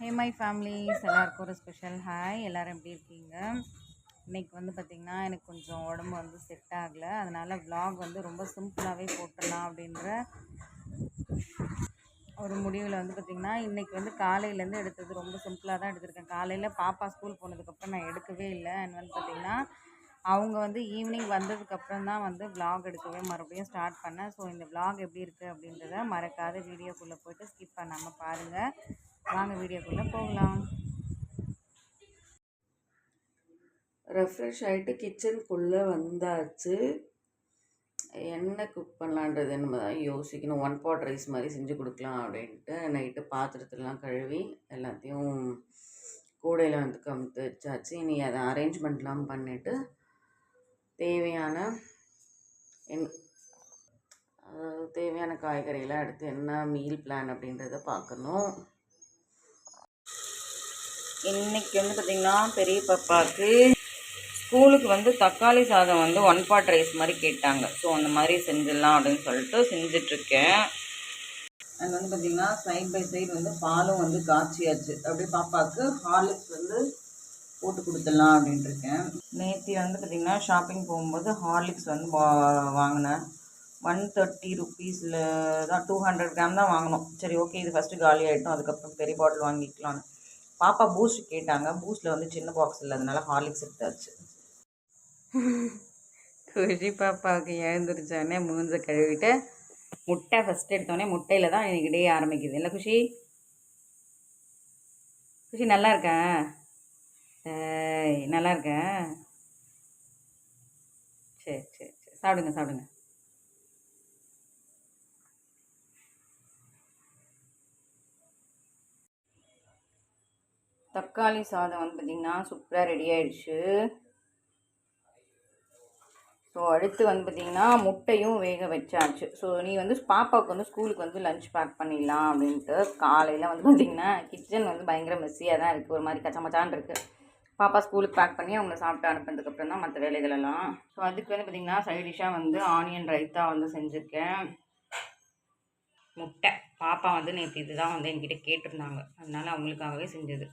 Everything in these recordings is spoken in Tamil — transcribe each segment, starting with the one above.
ஹே மை ஃபேமிலிஸ் எல்லாருக்கும் ஒரு ஸ்பெஷல் ஹாய் எல்லோரும் எப்படி இருக்கீங்க? இன்றைக்கி வந்து பார்த்திங்கன்னா எனக்கு கொஞ்சம் உடம்பு வந்து செட் ஆகலை. அதனால் விலாக் வந்து ரொம்ப சிம்பிளாகவே போட்டுடலாம் அப்படின்ற ஒரு முடிவில் வந்து பார்த்திங்கன்னா இன்றைக்கி வந்து காலையிலேருந்து எடுத்தது ரொம்ப சிம்பிளாக தான் எடுத்திருக்கேன். காலையில் பாப்பா ஸ்கூல் போனதுக்கப்புறம் நான் எடுக்கவே இல்லை. அண்ட் வந்து பார்த்திங்கன்னா அவங்க வந்து ஈவினிங் வந்ததுக்கப்புறம் தான் வந்து விலாக் எடுக்கவே மறுபடியும் ஸ்டார்ட் பண்ணேன். ஸோ இந்த விலாக் எப்படி இருக்குது அப்படின்றத மறக்காத வீடியோக்குள்ளே போய்ட்டு ஸ்கிப் பண்ணாமல் பாருங்கள் வாங்க வீடியோக்குள்ளே போகலாம். ரெஃப்ரெஷ் ஆகிட்டு கிச்சனுக்குள்ளே வந்தாச்சு. என்ன குக் பண்ணலான்றது நம்ம தான் யோசிக்கணும். ஒன் பாட் ரைஸ் மாதிரி செஞ்சு கொடுக்கலாம் அப்படின்ட்டு நைட்டு பாத்திரத்துலாம் கழுவி எல்லாத்தையும் கூடையில் வந்து கமுத்து வச்சாச்சு. இனி அதை அரேஞ்ச்மெண்ட்லாம் பண்ணிவிட்டு தேவையான என் அதாவது தேவையான காய்கறியெல்லாம் எடுத்து என்ன மீல் பிளான் அப்படின்றத பார்க்கணும். இன்னைக்கு வந்து பார்த்திங்கன்னா பெரிய பாப்பாவுக்கு ஸ்கூலுக்கு வந்து தக்காளி சாதம் வந்து ஒன் பாட் ரைஸ் மாதிரி கேட்டாங்க. ஸோ அந்த மாதிரி செஞ்சிடலாம் அப்படின்னு சொல்லிட்டு செஞ்சிட்ருக்கேன் அது வந்து பார்த்திங்கன்னா சைட் பை சைடு வந்து பாலும் வந்து காய்ச்சியாச்சு. அப்படியே பாப்பாவுக்கு ஹார்லிக்ஸ் வந்து போட்டு கொடுத்துடலாம் அப்படின்ட்டு இருக்கேன் நேற்று வந்து பார்த்திங்கன்னா ஷாப்பிங் போகும்போது ஹார்லிக்ஸ் வந்து வாங்கினேன். ஒன் தேர்ட்டி ருப்பீஸில் தான் டூ ஹண்ட்ரட் கிராம் தான் வாங்கினோம். சரி ஓகே இது ஃபஸ்ட்டு காலி ஆகிட்டோம் அதுக்கப்புறம் பெரிய பாட்டில் வாங்கிக்கலாம்னு. பாப்பா பூஸ்ட் கேட்டாங்க. பூஸ்ட்டில் வந்து சின்ன பாக்ஸ் இல்லாதனால ஹார்லிக்ஸ் எடுத்தாச்சு. குஷி பாப்பாவுக்கு எழுந்திரிச்சோடனே மூஞ்ச கழுவிட்டு முட்டை ஃபஸ்ட் எடுத்தோடனே முட்டையில் தான் எனக்கு டே ஆரம்பிக்குது. இல்லை குஷி? குஷி நல்லா இருக்க? நல்லா இருக்க? சரி சரி சரி. சாப்பிடுங்க சாப்பிடுங்க. தக்காளி சாதம் வந்து பார்த்திங்கன்னா சூப்பராக ரெடி ஆயிடுச்சு. ஸோ அடுத்து வந்து பார்த்திங்கன்னா முட்டையும் வேக வச்சாச்சு. ஸோ நீ வந்து பாப்பாவுக்கு வந்து ஸ்கூலுக்கு வந்து லஞ்ச் பேக் பண்ணிடலாம் அப்படின்ட்டு காலையில் வந்து பார்த்திங்கன்னா கிச்சன் வந்து பயங்கர மெஸ்ஸியாக தான் இருக்குது ஒரு மாதிரி கச்சமச்சான் இருக்குது பாப்பா ஸ்கூலுக்கு பேக் பண்ணி அவங்க சாப்பிட்டு அனுப்புனதுக்கப்புறம் தான் மற்ற வேலைகள் எல்லாம். ஸோ அதுக்கு வந்து பார்த்திங்கன்னா சைட் டிஷ்ஷாக வந்து ஆனியன் ரைத்தா வந்து செஞ்சுருக்கேன். முட்டை. பாப்பா வந்து நேற்று இதுதான் வந்து என்கிட்ட கேட்டிருந்தாங்க. அதனால் அவங்களுக்காகவே செஞ்சது.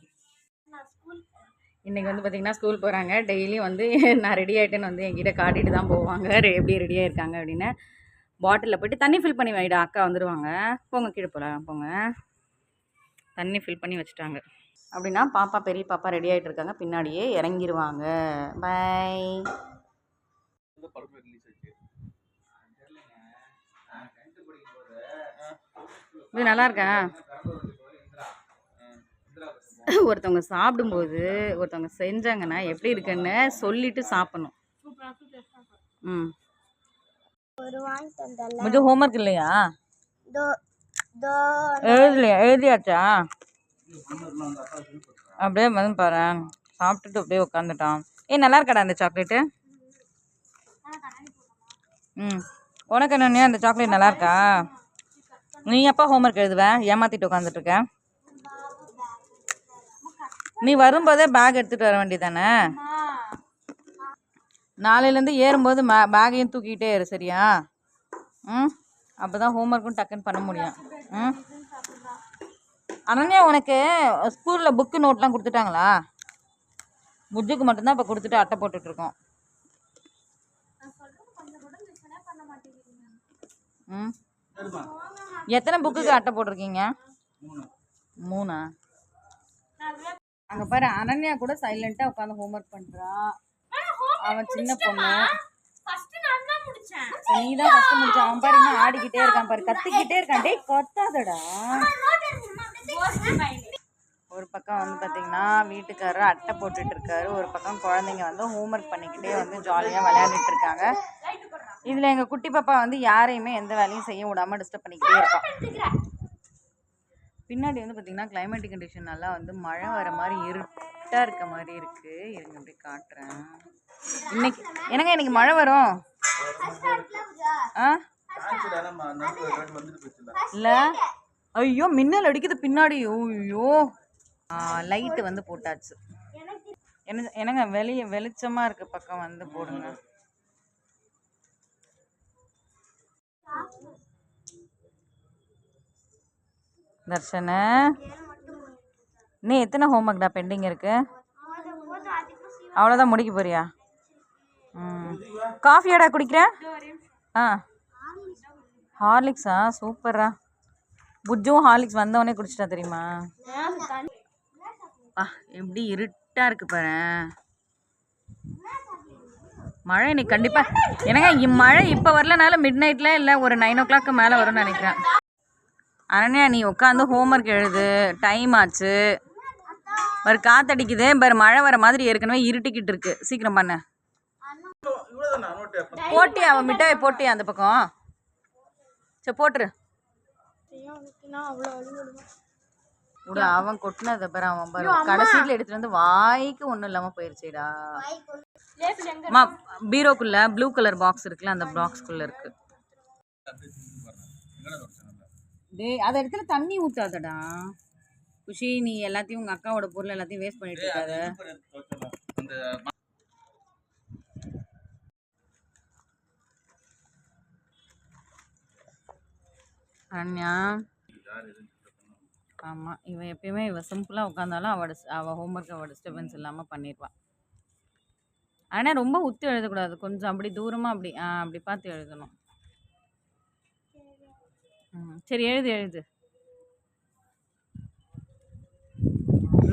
இன்றைக்கி வந்து பார்த்திங்கன்னா ஸ்கூல் போகிறாங்க டெய்லி வந்து நான் ரெடி ஆகிட்டேன்னு வந்து என்கிட்ட காட்டிட்டு தான் போவாங்க. எப்படி ரெடியாக இருக்காங்க அப்படின்னு. பாட்டிலில் போயிட்டு தண்ணி ஃபில் பண்ணி வைடா அக்கா வந்துடுவாங்க போங்க கீழே போகலாம் போங்க. தண்ணி ஃபில் பண்ணி வச்சுட்டாங்க. அப்படின்னா பாப்பா பெரிய பாப்பா ரெடி ஆகிட்டு இருக்காங்க. பின்னாடியே இறங்கிருவாங்க. பை இது நல்லா இருக்கா? ஒருத்தவங்க சாப்பிடும்போது ஒருத்தவங்க செஞ்சாங்கன்னா எப்படி இருக்குன்னு சொல்லிட்டு சாப்பிடணும். ம். கொஞ்சம் ஹோம்ஒர்க் இல்லையா? எழுதலையா? எழுதியாச்சா? அப்படியே வந்து பாரு. சாப்பிட்டுட்டு அப்படியே உட்காந்துட்டான் ஏய் நல்லா இருக்காடா அந்த சாக்லேட்டு ம். உனக்கு என்ன அந்த சாக்லேட் நல்லா இருக்கா? நீ எப்போ ஹோம்ஒர்க் எழுதுவ? ஏமாத்திட்டு உட்காந்துட்டு இருக்க? நீ வரும்போதே பேக் எடுத்துகிட்டு வர வேண்டியதானே நாளையிலேருந்து ஏறும்போது மே பேகையும் தூக்கிக்கிட்டே இரு சரியா? ம்? அப்போ தான் ஹோம்ஒர்க்கும் டக்குன்னு பண்ண முடியும். ம்? அனன்யா உனக்கு ஸ்கூலில் புக்கு நோட்லாம் கொடுத்துட்டாங்களா? புஜுக்கு மட்டும்தான் இப்போ கொடுத்துட்டு அட்டை போட்டுட்ருக்கோம் ம்? எத்தனை புக்குக்கு அட்டை போட்டிருக்கீங்க? மூணா. அங்கே பாரு அனன்யா கூட சைலண்ட்டாக உட்காந்து ஹோம்ஒர்க் பண்ணுறா அவன் சின்ன பொண்ணு. நீ தான் ஃபஸ்ட்டு முடிச்ச. அவன் பாரு இன்னும் ஆடிக்கிட்டே இருக்கான் பாரு. கத்திக்கிட்டே இருக்கான். டேய் கத்தாதடா. ஒரு பக்கம் வந்து பார்த்தீங்கன்னா வீட்டுக்காரர் அட்டை போட்டுட்டு இருக்காரு. ஒரு பக்கம் குழந்தைங்க வந்து ஹோம்ஒர்க் பண்ணிக்கிட்டே வந்து ஜாலியாக விளையாண்டுட்டு இருக்காங்க. இதில் எங்கள் குட்டி பாப்பா வந்து யாரையுமே எந்த வேலையும் செய்ய விடாம டிஸ்டர்ப் பண்ணிக்கிட்டே இருப்பான் பின்னாடி வந்து பார்த்தீங்கன்னா கிளைமேட்டிக் கண்டிஷன் நல்லா வந்து மழை வர மாதிரி இருட்டாக இருக்க மாதிரி இருக்குது இருங்க அப்படி காட்டுறேன். இன்னைக்கு என்னங்க இன்னைக்கு மழை வரும்? ஆ? இல்லை? ஐயோ மின்னல் அடிக்குது பின்னாடி. ஐயோ. லைட்டு வந்து போட்டாச்சு. என்ன என்னங்க வெளிய வெளிச்சமாக இருக்க பக்கம் வந்து போடுங்க. தர்ஷன? நீ எத்தனை ஹோம்ஒர்க்டா பெண்டிங் இருக்கு? அவ்வளோதான் முடிக்க போறியா? ம். காஃபியாடா குடிக்கிற? ஆ. ஹார்லிக்ஸா சூப்பரா புஜ்ஜும் ஹார்லிக்ஸ் வந்தவொடனே குடிச்சிட்டா தெரியுமா? ஆ எப்படி இருட்டாக இருக்கு பாரு. மழை இன்னைக்கு கண்டிப்பாக என்னங்க இ- மழை இப்போ வரலனாலும் மிட் நைட்டில் இல்லை ஒரு நைன் ஓ கிளாக்கு மேலே வரும்னு நினைக்கிறேன். அனன்யா நீ உட்காந்து ஹோம்ஒர்க் எழுது. டைம் ஆச்சு. பாரு காத்தடிக்குது. பாரு மழை வர மாதிரி ஏற்கனவே இருட்டிக்கிட்டு இருக்கு. சீக்கிரம் பண்ண. போட்டியா அவன் மிட்டாயை போட்டியா அந்த பக்கம். சரி போட்டுரு. விடு அவன் கொட்டினதை பாரு அவன் பாரு. கடைசியில் எடுத்துட்டு வந்து வாய்க்கு ஒன்றும் இல்லாமல் போயிருச்சேடா. அம்மா பீரோக்குள்ள ப்ளூ கலர் பாக்ஸ் இருக்குல்ல அந்த பாக்ஸ்க்குள்ள இருக்கு. டேய் அதை இடத்துல தண்ணி ஊத்தாதடா. குஷி நீ எல்லாத்தையும் உங்க அக்காவோட பொருள் எல்லாத்தையும் வேஸ்ட் பண்ணிட்டு இருக்காத. அண்யா ஆமாம் இவன் எப்பயுமே இவ சிம்பிளாக உட்காந்தாலும் அவட அவள் ஹோம்ஒர்க் அவள் டிஸ்டர்பன்ஸ் இல்லாமல் பண்ணிடுவான் ஆனால் ரொம்ப உத்து எழுதக்கூடாது. கொஞ்சம் அப்படி தூரமாக அப்படி அப்படி பார்த்து எழுதணும். ம் சரி எழுது எழுது.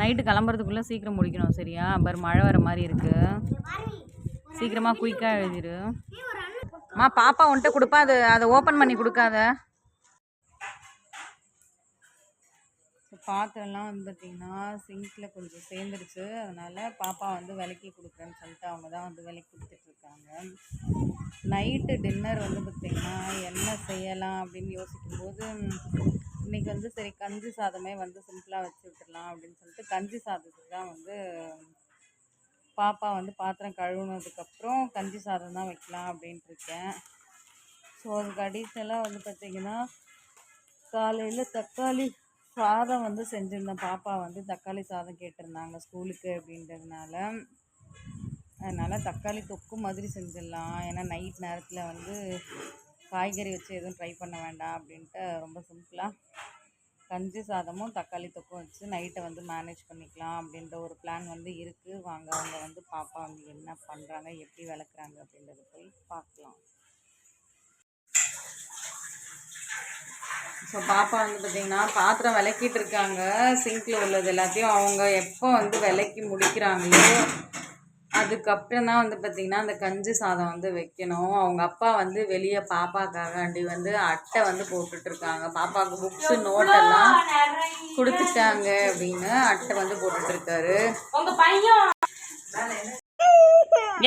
நைட்டு கிளம்புறதுக்குள்ளே சீக்கிரம் முடிக்கணும் சரியா? பாரு மழை வர மாதிரி இருக்கு. சீக்கிரமாக குயிக்காக எழுதிரு. அம்மா பாப்பா உன்கிட்ட கொடுப்பா அது அதை ஓப்பன் பண்ணி கொடுக்காத. பாத்திரம்லாம் வந்து பார்த்திங்கன்னா சிங்க்கில் கொஞ்சம் சேர்ந்துருச்சு. அதனால் பாப்பா வந்து விலைக்கு கொடுக்குறேன்னு சொல்லிட்டு அவங்க தான் வந்து விலைக்கு கொடுத்துட்ருக்காங்க நைட்டு டின்னர் வந்து பார்த்திங்கன்னா என்ன செய்யலாம் அப்படின்னு யோசிக்கும்போது இன்றைக்கி வந்து சரி கஞ்சி சாதமே வந்து சிம்பிளாக வச்சு விட்டுடலாம் அப்படின்னு சொல்லிட்டு கஞ்சி சாதத்துக்கு தான் வந்து பாப்பா வந்து பாத்திரம் கழுவுனதுக்கப்புறம் கஞ்சி சாதம் தான் வைக்கலாம் அப்படின்ட்டு இருக்கேன். ஸோ அதுக்கு அடிஷ்னலாக வந்து பார்த்திங்கன்னா காலையில் தக்காளி சாதம் வந்து செஞ்சுருந்தேன். பாப்பா வந்து தக்காளி சாதம் கேட்டிருந்தாங்க ஸ்கூலுக்கு அப்படின்றதுனால. அதனால் தக்காளி தொக்கு மாதிரி செஞ்சிடலாம். ஏன்னா நைட் நேரத்தில் வந்து காய்கறி வச்சு எதுவும் ட்ரை பண்ண வேண்டாம் அப்படின்ட்டு ரொம்ப சிம்பிளாக கஞ்சி சாதமும் தக்காளி தொக்கும் வச்சு நைட்டை வந்து மேனேஜ் பண்ணிக்கலாம் அப்படின்ற ஒரு பிளான் வந்து இருக்குது வாங்க அவங்க வந்து பாப்பா வந்து என்ன பண்ணுறாங்க எப்படி விளக்குறாங்க அப்படின்றத போய் பார்க்கலாம். ஸோ பாப்பா வந்து பார்த்திங்கன்னா பாத்திரம் விளக்கிட்டு இருக்காங்க. சிங்கில் உள்ளது எல்லாத்தையும் அவங்க எப்போ வந்து விளக்கி முடிக்கிறாங்களோ அதுக்கப்புறம் தான் வந்து பார்த்திங்கன்னா அந்த கஞ்சி சாதம் வந்து வைக்கணும். அவங்க அப்பா வந்து வெளியே பாப்பாக்காண்டி வந்து அட்டை வந்து போட்டுட்டு இருக்காங்க. பாப்பாவுக்கு புக்ஸு நோட்டெல்லாம் கொடுத்துட்டாங்க அப்படின்னு அட்டை வந்து போட்டுட்டு இருக்காரு.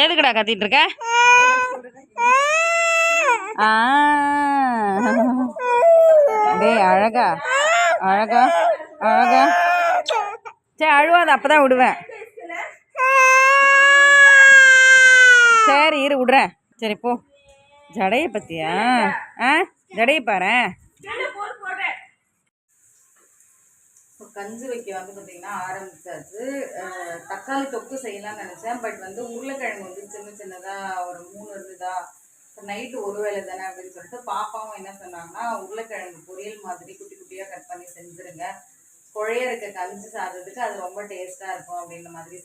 எதுக்குடா கத்திட்டு இருக்க? ஆ. டேய் அழகா. அழகா அழகா. சரி அழுவாத அப்பதான் விடுவேன். சரி இரு விடுறேன் சரி போ. ஜடையை பற்றியா ஆ ஜடையை பாரு. கஞ்சி வைக்க வந்து பார்த்தீங்கன்னா ஆரம்பித்தாச்சு தக்காளி தொக்கு செய்யலாம்னு நினச்சேன். பட் வந்து உருளைக்கிழங்கு வந்து சின்ன சின்னதாக ஒரு மூணு இருந்ததா? நைட்டு ஒரு வேளை தானே அப்படின்னு சொல்லிட்டு பாப்பாவும் என்ன சொன்னாங்கன்னா உருளைக்கிழங்கு பொரியல் மாதிரி குட்டி குட்டியாக கட் பண்ணி செஞ்சுருங்க. குழைய இருக்க கஞ்சி சாதத்துக்கு அது ரொம்ப டேஸ்ட்டாக இருக்கும் அப்படின்ற மாதிரி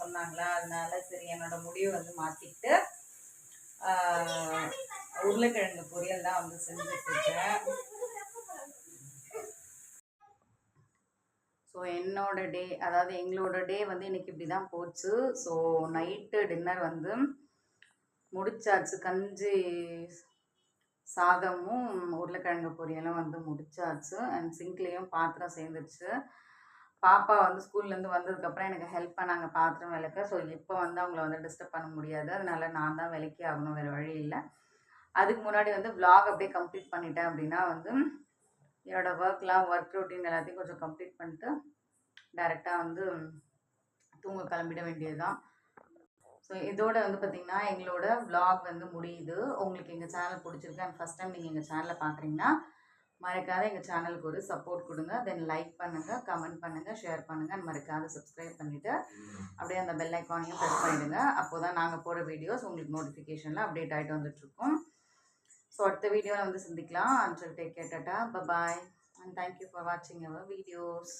சொன்னாங்களா. அதனால சரி என்னோட முடிவை வந்து மாற்றிக்கிட்டு உருளைக்கிழங்கு பொரியல் தான் வந்து செஞ்சுட்டுருக்கேன் ஸோ என்னோட டே அதாவது எங்களோட டே வந்து இன்னைக்கு இப்படி தான் போச்சு. ஸோ நைட்டு டின்னர் வந்து முடிச்சாச்சு. கஞ்சி சாதமும் உருளைக்கிழங்கு பொரியலும் வந்து முடிச்சாச்சு. அண்ட் சிங்க்லேயும் பாத்திரம் சேர்ந்துருச்சு. பாப்பா வந்து ஸ்கூல்லேருந்து வந்ததுக்கப்புறம் எனக்கு ஹெல்ப் பண்ணாங்க பாத்திரம் விளக்க. ஸோ இப்போ வந்து அவங்கள வந்து டிஸ்டர்ப் பண்ண முடியாது. அதனால நான் தான் விளக்கி ஆகணும். வேறு வழி இல்லை. அதுக்கு முன்னாடி வந்து ப்ளாக் அப்படியே கம்ப்ளீட் பண்ணிட்டேன் அப்படின்னா வந்து என்னோடய ஒர்க்லாம் ஒர்க் ரொட்டீன் எல்லாத்தையும் கொஞ்சம் கம்ப்ளீட் பண்ணிட்டு டைரெக்டாக வந்து தூங்க கிளம்பிட வேண்டியது தான் ஸோ இதோட வந்து பார்த்திங்கன்னா எங்களோட vlog வந்து முடியுது. உங்களுக்கு எங்கள் சேனல் பிடிச்சிருக்கு அண்ட் ஃபஸ்ட் டைம் நீங்கள் எங்கள் சேனலை பார்க்குறீங்கன்னா மறக்காத எங்கள் சேனலுக்கு ஒரு சப்போர்ட் கொடுங்க. தென் லைக் பண்ணுங்கள் கமெண்ட் பண்ணுங்கள் ஷேர் பண்ணுங்கள் அண்ட் மறக்காத சப்ஸ்கிரைப் பண்ணிவிட்டு அப்படியே அந்த பெல் ஐக்கானையும் ப்ரெஸ் பண்ணிவிடுங்க அப்போ தான் நாங்கள் போடுற வீடியோஸ் உங்களுக்கு நோட்டிஃபிகேஷனில் அப்டேட் ஆகிட்டு வந்துட்டுருக்கோம் ஸோ அடுத்த வீடியோவில் வந்து சந்திக்கலாம். And take care bye bye bye and thank you for வாட்சிங் அவர் வீடியோஸ்